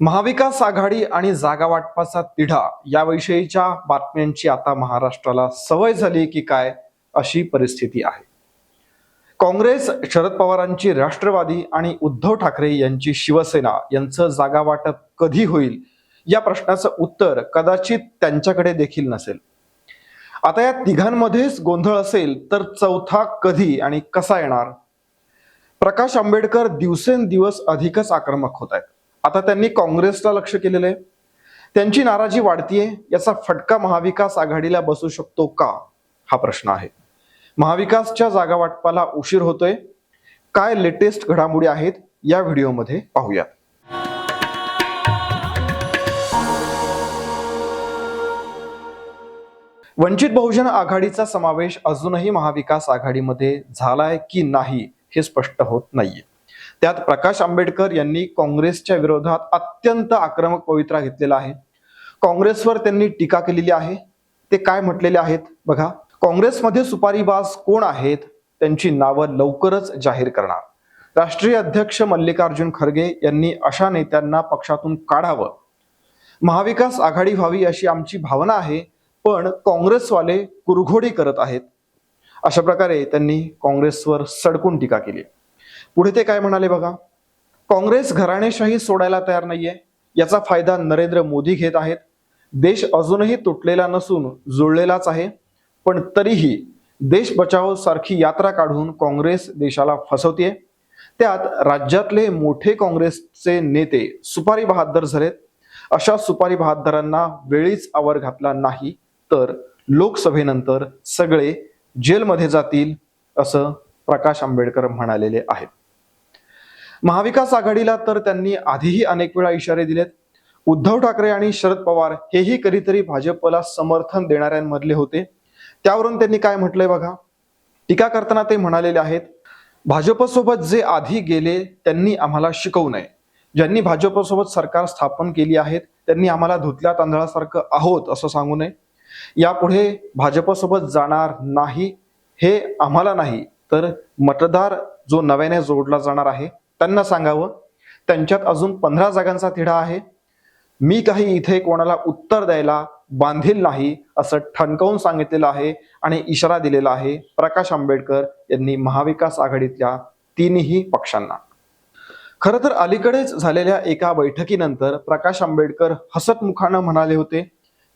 महाविकास आघाडी आणि जागा वाटपाचा तिढा याविषयीच्या बातम्यांची आता महाराष्ट्राला सवय झाली की काय अशी परिस्थिती आहे. काँग्रेस शरद पवारांची राष्ट्रवादी आणि उद्धव ठाकरे यांची शिवसेना यांचं जागा वाटप कधी होईल? या प्रश्नाचं उत्तर कदाचित त्यांच्याकडे देखील नसेल. आता या तिघांमध्येच गोंधळ असेल तर चौथा कधी आणि कसा येणार? प्रकाश आंबेडकर दिवसेंदिवस अधिकच आक्रमक होत आहेत. आता त्यांनी काँग्रेसला लक्ष केलेलं आहे. त्यांची नाराजी वाढतीये याचा फटका महाविकास आघाडीला बसू शकतो का? हा प्रश्न आहे. महाविकासच्या जागा वाटपाला उशीर होतोय. काय लेटेस्ट घडामोडी आहेत या व्हिडिओमध्ये पाहूयात वंचित बहुजन आघाडीचा समावेश अजूनही महाविकास आघाडीमध्ये झालाय की नाही हे स्पष्ट होत नाहीये. त्यात प्रकाश आंबेडकर यांनी काँग्रेसच्या विरोधात अत्यंत आक्रमक पवित्रा घेतलेला आहे. काँग्रेसवर त्यांनी टीका केलेली आहे. ते काय म्हटलेले आहेत? बघा काँग्रेसमध्ये सुपारीबाज कोण आहेत? त्यांची नावं लवकरच जाहीर करणार. राष्ट्रीय अध्यक्ष मल्लिकार्जुन खरगे यांनी अशा नेत्यांना पक्षातून काढावं. महाविकास आघाडी व्हावी अशी आमची भावना आहे पण काँग्रेसवाले कुरघोडी करत आहेत. अशा प्रकारे त्यांनी काँग्रेसवर सडकून टीका केली. पुढे ते काय म्हणाले बघा? काँग्रेस घराणेशाही सोडायला तयार नाहीये. याचा फायदा नरेंद्र मोदी घेत आहेत. देश अजूनही तुटलेला नसून जुळलेलाच आहे. पण तरीही देश बचाव सारखी यात्रा काढून काँग्रेस देशाला फसवते त्यात राज्यातले मोठे काँग्रेसचे नेते सुपारी बहादर झालेत. अशा सुपारी बहादरांना वेळीच आवर घातला नाही तर लोकसभेनंतर सगळे जेलमध्ये जातील असं प्रकाश आंबेडकर म्हणालेले आहेत. महाविकास आघाडीला तर त्यांनी आधीही अनेक वेळा इशारे दिलेत. उद्धव ठाकरे आणि शरद पवार हेही कधीतरी भाजपला समर्थन देणाऱ्यांमधले होते. त्यावरून त्यांनी काय म्हटलंय बघा? टीका करताना ते म्हणालेले आहेत भाजपसोबत जे आधी गेले त्यांनी आम्हाला शिकवू नये. ज्यांनी भाजपसोबत सरकार स्थापन केली आहेत त्यांनी आम्हाला धुतल्या तांदळासारखं आहोत असं सांगू नये. यापुढे भाजपसोबत जाणार नाही हे आम्हाला नाही तर मतदार जो नव्याने जोडला जाणार आहे त्यांना सांगावं. त्यांच्यात अजून पंधरा जागांचा तिढा आहे. मी काही इथे कोणाला उत्तर द्यायला बांधील नाही असं ठणकावून सांगितलेलं आहे आणि इशारा दिलेला आहे. प्रकाश आंबेडकर यांनी महाविकास आघाडीतल्या तीनही पक्षांना. खरं तर अलीकडेच झालेल्या एका बैठकीनंतर प्रकाश आंबेडकर हसतमुखानं म्हणाले होते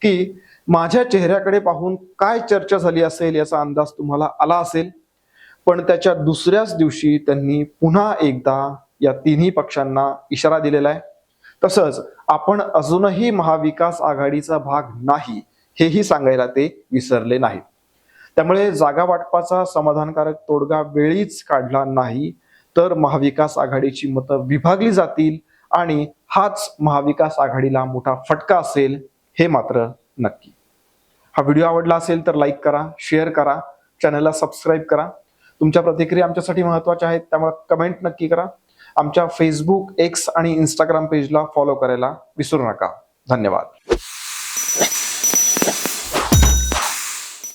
की माझ्या चेहऱ्याकडे पाहून काय चर्चा झाली असेल याचा अंदाज तुम्हाला आला असेल? पण त्याच्या दुसऱ्याच दिवशी त्यांनी पुन्हा एकदा या तिन्ही पक्षांना इशारा दिलेला आहे. तसंच आपण अजूनही महाविकास आघाडीचा भाग नाही हेही सांगायला ते विसरले नाहीत. त्यामुळे जागा वाटपाचा समाधानकारक तोडगा वेळीच काढला नाही तर महाविकास आघाडीची मतं विभागली जातील आणि हाच महाविकास आघाडीला मोठा फटका असेल हे मात्र नक्की. हा व्हिडिओ आवडला असेल तर लाईक करा शेअर करा चॅनलला सबस्क्राईब करा. तुमच्या प्रतिक्रिया आमच्यासाठी महत्त्वाच्या आहेत त्यामुळे कमेंट नक्की करा. आमच्या फेसबुक एक्स आणि इंस्टाग्राम पेजला फॉलो करायला विसरू नका. धन्यवाद.